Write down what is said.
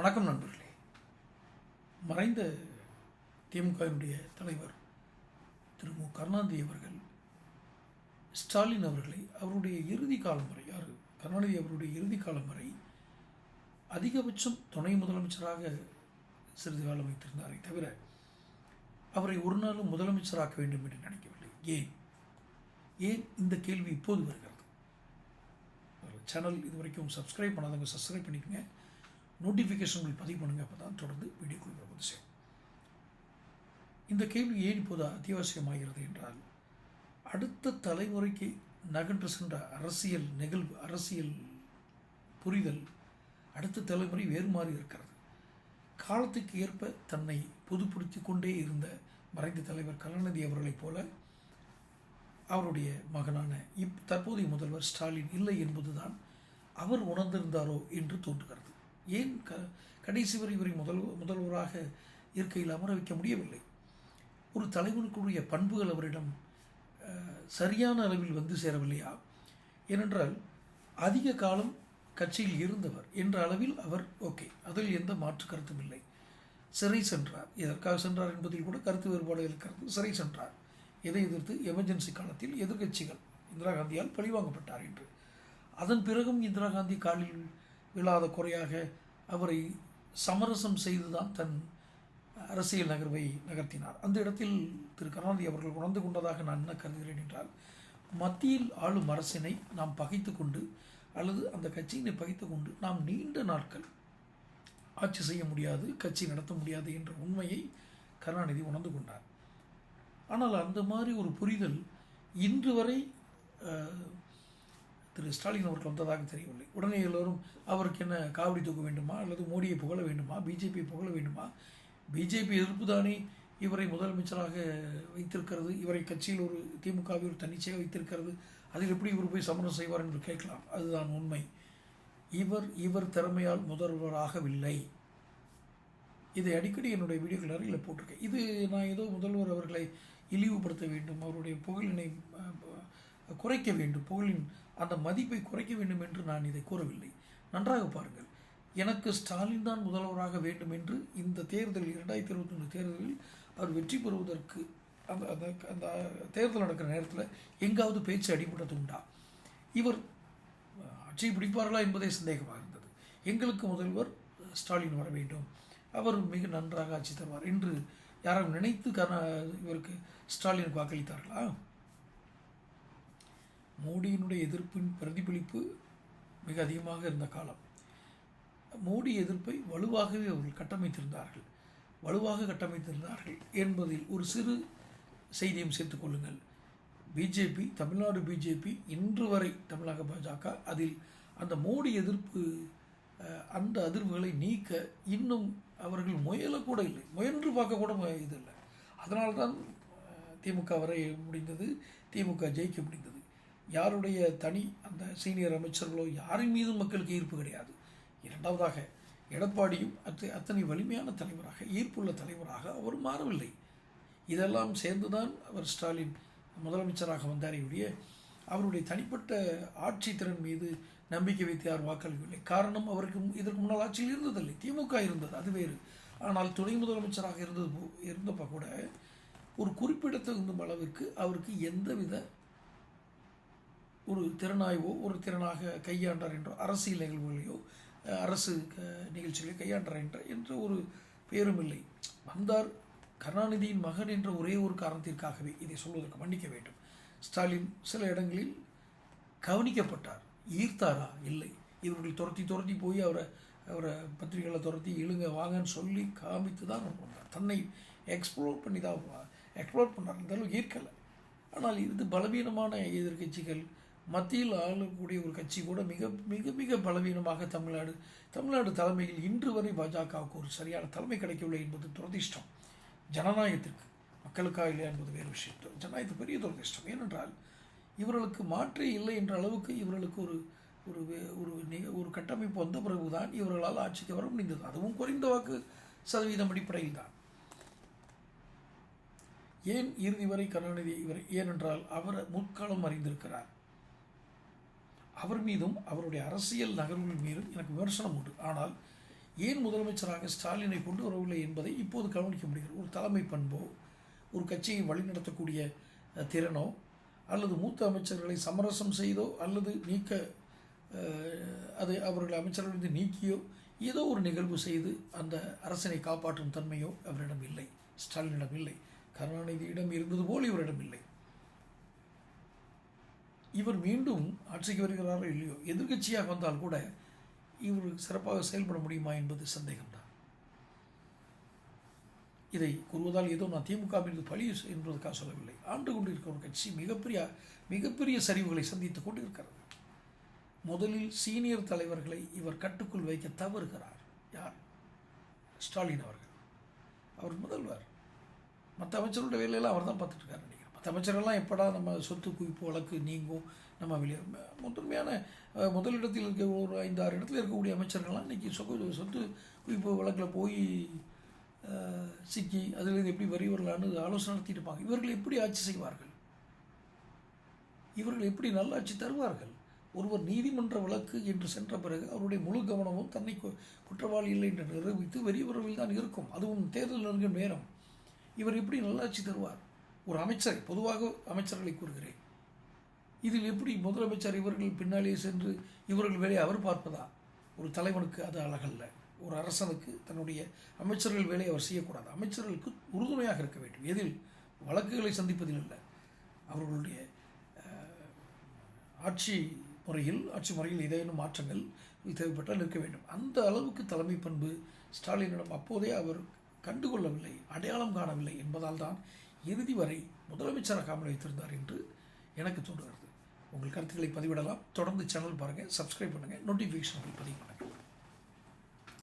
வணக்கம் நண்பர்களே. மறைந்த திமுகவினுடைய தலைவர் திரு மு. கருணாநிதி அவர்கள் ஸ்டாலின் அவர்களை அவருடைய இறுதி காலம் வரை யார்? கருணாநிதி அவருடைய இறுதி காலம் வரை அதிகபட்சம் துணை முதலமைச்சராக சிறிது காலம் வைத்திருந்தாரே தவிர அவரை ஒரு நாளும் முதலமைச்சராக்க வேண்டும் என்று நினைக்கவில்லை. ஏன்? ஏன் இந்த கேள்வி இப்போது வருகிறது? சேனல் இது வரைக்கும் சப்ஸ்கிரைப் பண்ணாதவங்க சப்ஸ்கிரைப் பண்ணிக்கங்க. நோட்டிஃபிகேஷன்கள் பதிவு பண்ணுங்கள் அப்போ தான் தொடர்ந்து வீடியோக்குள் வந்து சேரும் இந்த கேள்வி ஏன் இப்போது அத்தியாவசியமாகிறது என்றால் அடுத்த தலைமுறைக்கு நகன்று சென்ற அரசியல் நிகழ்வு அரசியல் புரிதல் அடுத்த தலைமுறை வேறு மாறி இருக்கிறது. காலத்துக்கு ஏற்ப தன்னை புதுப்பிடித்து கொண்டே இருந்த மறைந்த தலைவர் கருணாநிதி அவர்களைப் போல அவருடைய மகனான இப் தற்போதைய முதல்வர் ஸ்டாலின் இல்லை என்பதுதான் அவர் உணர்ந்திருந்தாரோ என்று தோன்றுகிறது. ஏன் க கடைசி வரை இவரை முதல் முதல்வராக இருக்கையில் அமர வைக்க முடியவில்லை? ஒரு தலைவனுக்குரிய பண்புகள் அவரிடம் சரியான அளவில் வந்து சேரவில்லையா? ஏனென்றால் அதிக காலம் கட்சியில் இருந்தவர் என்ற அளவில் அவர் ஓகே. அதில் எந்த மாற்று கருத்தும் இல்லை. சிறை சென்றார். எதற்காக சென்றார் என்பதில் கூட கருத்து வேறுபாடு இருக்கிறது. சிறை சென்றார். எதை எதிர்த்து? எமர்ஜென்சி காலத்தில் எதிர்க்கட்சிகள். இந்திரா காந்தியால் பழிவாங்கப்பட்டார் என்று. அதன் பிறகும் இந்திரா காந்தி காலில் விழாத குறையாக அவரை சமரசம் செய்துதான் தன் அரசியல் நகர்வை நகர்த்தினார். அந்த இடத்தில் திரு கருணாநிதி அவர்கள் உணர்ந்து கொண்டதாக நான் என்ன கருதுகிறேன் என்றால் மத்தியில் ஆளும் அரசினை நாம் பகைத்து கொண்டு அல்லது அந்த கட்சியினை பகைத்து கொண்டு நாம் நீண்ட நாட்கள் ஆட்சி செய்ய முடியாது கட்சி நடத்த முடியாது என்ற உண்மையை கருணாநிதி உணர்ந்து கொண்டார். ஆனால் அந்த மாதிரி ஒரு புரிதல் இன்று வரை திரு ஸ்டாலின் அவர்கள் வந்ததாக தெரியவில்லை. உடனே எல்லோரும் அவருக்கு என்ன காவடி தூக்க வேண்டுமா? அல்லது மோடியை புகழ வேண்டுமா? பிஜேபியை புகழ வேண்டுமா? பிஜேபி எதிர்ப்பு தானே இவரை முதலமைச்சராக வைத்திருக்கிறது. இவரை கட்சியில் ஒரு திமுகவில் ஒரு தன்னிச்சையாக வைத்திருக்கிறது. அதில் எப்படி இவர் போய் சமரம் செய்வார் என்று கேட்கலாம். அதுதான் உண்மை. இவர் இவர் திறமையால் முதல்வராகவில்லை. இதை அடிக்கடி என்னுடைய வீடியோக்கள் நிறைய போட்டிருக்கேன். இது நான் ஏதோ முதல்வர் அவர்களை இழிவுபடுத்த வேண்டும். அவருடைய புகழினை குறைக்க வேண்டும். புகழின் அந்த மதிப்பை குறைக்க வேண்டும் என்று நான் இதை கூறவில்லை. நன்றாக பாருங்கள். எனக்கு ஸ்டாலின் தான் முதல்வராக வேண்டும் என்று இந்த தேர்தல் இரண்டாயிரத்தி இருபத்தி ஒன்று தேர்தலில் அவர் வெற்றி பெறுவதற்கு அந்த அந்த அந்த தேர்தல் நடக்கிற நேரத்தில் எங்காவது பேச்சு அடிபட்டது உண்டா? இவர் ஆட்சியை பிடிப்பார்களா என்பதே சந்தேகமாக இருந்தது. எங்களுக்கு முதல்வர் ஸ்டாலின் வர வேண்டும். அவர் மிக நன்றாக ஆட்சி தருவார் என்று யாரும் நினைத்து கர இவருக்கு ஸ்டாலினுக்கு வாக்களித்தார்களா? மோடியினுடைய எதிர்ப்பின் பிரதிபலிப்பு மிக அதிகமாக இருந்த காலம். மோடி எதிர்ப்பை வலுவாகவே அவர்கள் கட்டமைத்திருந்தார்கள். வலுவாக கட்டமைத்திருந்தார்கள் என்பதில் ஒரு சிறு செய்தியும் சேர்த்துக் கொள்ளுங்கள். பிஜேபி தமிழ்நாடு பிஜேபி இன்று வரை தமிழக பாஜக அதில் அந்த மோடி எதிர்ப்பு அந்த அதிர்வுகளை நீக்க இன்னும் அவர்கள் முயலக்கூட இல்லை. முயன்று பார்க்க கூட இது இல்லை. அதனால்தான் திமுக வரை முடிந்தது. திமுக ஜெயிக்க முடிந்தது. யாருடைய தனி அந்த சீனியர் அமைச்சர்களோ யாரின் மீதும் மக்களுக்கு ஈர்ப்பு கிடையாது. இரண்டாவதாக எடப்பாடியும் அத்து அத்தனை வலிமையான தலைவராக ஈர்ப்புள்ள தலைவராக அவர் மாறவில்லை. இதெல்லாம் சேர்ந்துதான் அவர் ஸ்டாலின் முதலமைச்சராக வந்தாரே ஒழிய அவருடைய தனிப்பட்ட ஆட்சி திறன் மீது நம்பிக்கை வைத்து யார் வாக்களிக்கவில்லை. காரணம் அவருக்கு இதற்கு முன்னால் ஆட்சியில் இருந்ததில்லை. திமுக இருந்தது அது வேறு. ஆனால் துணை முதலமைச்சராக இருந்தது போ- இருந்தப்ப கூட ஒரு குறிப்பிடத்தகுந்த அளவிற்கு அவருக்கு எந்தவித ஒரு திறனாய்வோ ஒரு திறனாக கையாண்டார் என்றோ அரசியல் நிகழ்வுகளையோ அரசு க- நிகழ்ச்சிகளை கையாண்டார் என்ற என்ற ஒரு பேரும் இல்லை வந்தார் கருணாநிதியின் மகன் என்ற ஒரே ஒரு காரணத்திற்காகவே இதை சொல்வதற்கு மன்னிக்க வேண்டும். ஸ்டாலின் சில இடங்களில் கவனிக்கப்பட்டார். ஈர்த்தாரா? இல்லை. இவர்கள் துரத்தி துரத்தி போய் அவரை அவரை பத்திரிகைகளை துரத்தி இழுங்க வாங்கன்னு சொல்லி காமித்து தான் பண்ணார் தன்னை எக்ஸ்ப்ளோர் பண்ணி தான் எக்ஸ்ப்ளோர் பண்ணார். அந்த அளவுக்கு ஈர்க்கலை. ஆனால் இது பலவீனமான எதிர்கட்சிகள் மத்தியில் ஆளக்கூடிய ஒரு கட்சி கூட மிக மிக மிக பலவீனமாக தமிழ்நாடு தமிழ்நாடு தலைமையில் இன்று வரை பாஜகவுக்கு ஒரு சரியான தலைமை கிடைக்கவில்லை என்பது துரதிர்ஷ்டம். ஜனநாயகத்திற்கு மக்களுக்காக இல்லை என்பது வேறு விஷயம். ஜனநாயகத்து பெரிய துரதிர்ஷ்டம். ஏனென்றால் இவர்களுக்கு மாற்றே இல்லை என்ற அளவுக்கு இவர்களுக்கு ஒரு ஒரு ஒரு ஒரு கட்டமைப்பு வந்த பிறகுதான் இவர்களால் ஆட்சிக்கு வர முடிந்தது. அதுவும் குறைந்த வாக்கு சதவீதம் அடிப்படையில் தான். ஏன் இறுதி வரை கருணாநிதி இவர் ஏனென்றால் அவர் முற்காலம் அறிந்திருக்கிறார். அவர் மீதும் அவருடைய அரசியல் நகர்வுகள் மீதும் எனக்கு விமர்சனம் உண்டு. ஆனால் ஏன் முதலமைச்சராக ஸ்டாலினை கொண்டு வரவில்லை என்பதை இப்போது கவனிக்க முடிகிறது. ஒரு தலைமை பண்போ ஒரு கட்சியை வழிநடத்தக்கூடிய திறனோ அல்லது மூத்த அமைச்சர்களை சமரசம் செய்தோ அல்லது நீக்க அது அவர்கள் அமைச்சர்களிருந்து நீக்கியோ ஏதோ ஒரு நிகழ்வு செய்து அந்த அரசனை காப்பாற்றும் தன்மையோ அவரிடம் இல்லை. ஸ்டாலினிடம் இல்லை. கருணாநிதியிடம் இருந்தது போல் இவரிடம் இல்லை. இவர் மீண்டும் ஆட்சிக்கு வருகிறாரோ இல்லையோ எதிர்கட்சியாக வந்தால் கூட இவர் சிறப்பாக செயல்பட முடியுமா என்பது சந்தேகம்தான். இதை கூறுவதால் ஏதோ நான் திமுக மீது பழி என்பதற்காக சொல்லவில்லை. ஆண்டு கொண்டிருக்கிற ஒரு கட்சி மிகப்பெரிய மிகப்பெரிய சரிவுகளை சந்தித்துக் கொண்டிருக்கிறது. முதலில் சீனியர் தலைவர்களை இவர் கட்டுக்குள் வைக்க தவறுகிறார். யார்? ஸ்டாலின் அவர்கள். அவர் முதல்வர். மற்ற அமைச்சருடைய வேலையெல்லாம் அவர் தான் பார்த்துட்டு இருக்காரு மற்ற அமைச்சர்கள்லாம் எப்படா நம்ம சொத்து குவிப்பு வழக்கு நீங்கும்? நம்ம வெளியே முதன்மையான முதலிடத்தில் இருக்க ஒரு ஐந்து ஆறு இடத்துல இருக்கக்கூடிய அமைச்சர்கள்லாம் இன்றைக்கி சொத்து சொத்து குவிப்பு வழக்கில் போய் சிக்கி அதிலிருந்து எப்படி வரி வரலான்னு ஆலோசனை நடத்திட்டு இருப்பாங்க இவர்கள் எப்படி ஆட்சி செய்வார்கள்? இவர்கள் எப்படி நல்லாட்சி தருவார்கள்? ஒருவர் நீதிமன்ற வழக்கு என்று சென்ற பிறகு அவருடைய முழு கவனமும் தன்னை குற்றவாளி இல்லை என்று நிரூபித்து வெறி உறவில் தான் இருக்கும். அதுவும் தேர்தல் நெருங்கும் நேரம். இவர் எப்படி நல்லாட்சி தருவார்? ஒரு அமைச்சர் பொதுவாக அமைச்சர்களை கூறுகிறேன். இதில் எப்படி முதலமைச்சர் இவர்கள் பின்னாலே சென்று இவர்கள் வேலையை அவர் பார்ப்பதா? ஒரு தலைவனுக்கு அது அழகல்ல. ஒரு அரசனுக்கு தன்னுடைய அமைச்சர்கள் வேலையை அவர் செய்யக்கூடாது. அமைச்சர்களுக்கு உறுதுணையாக இருக்க வேண்டும். எதில்? வழக்குகளை சந்திப்பதில் இல்லை அவர்களுடைய ஆட்சி முறையில் ஆட்சி முறையில் ஏதேனும் மாற்றங்கள் தேவைப்பட்டால் இருக்க வேண்டும். அந்த அளவுக்கு தலைமை பண்பு ஸ்டாலினிடம் அப்போதே அவர் கண்டுகொள்ளவில்லை அடையாளம் காணவில்லை என்பதால் தான் இறுதி வரை முதலமைச்சராக அமல் வைத்திருந்தார் என்று எனக்கு தோன்றுகிறது. உங்கள் கருத்துக்களை பதிவிடலாம். தொடர்ந்து சேனல் பாருங்கள் சப்ஸ்கிரைப் பண்ணுங்கள் நோட்டிஃபிகேஷன்கள் பதிவு பண்ணுங்கள்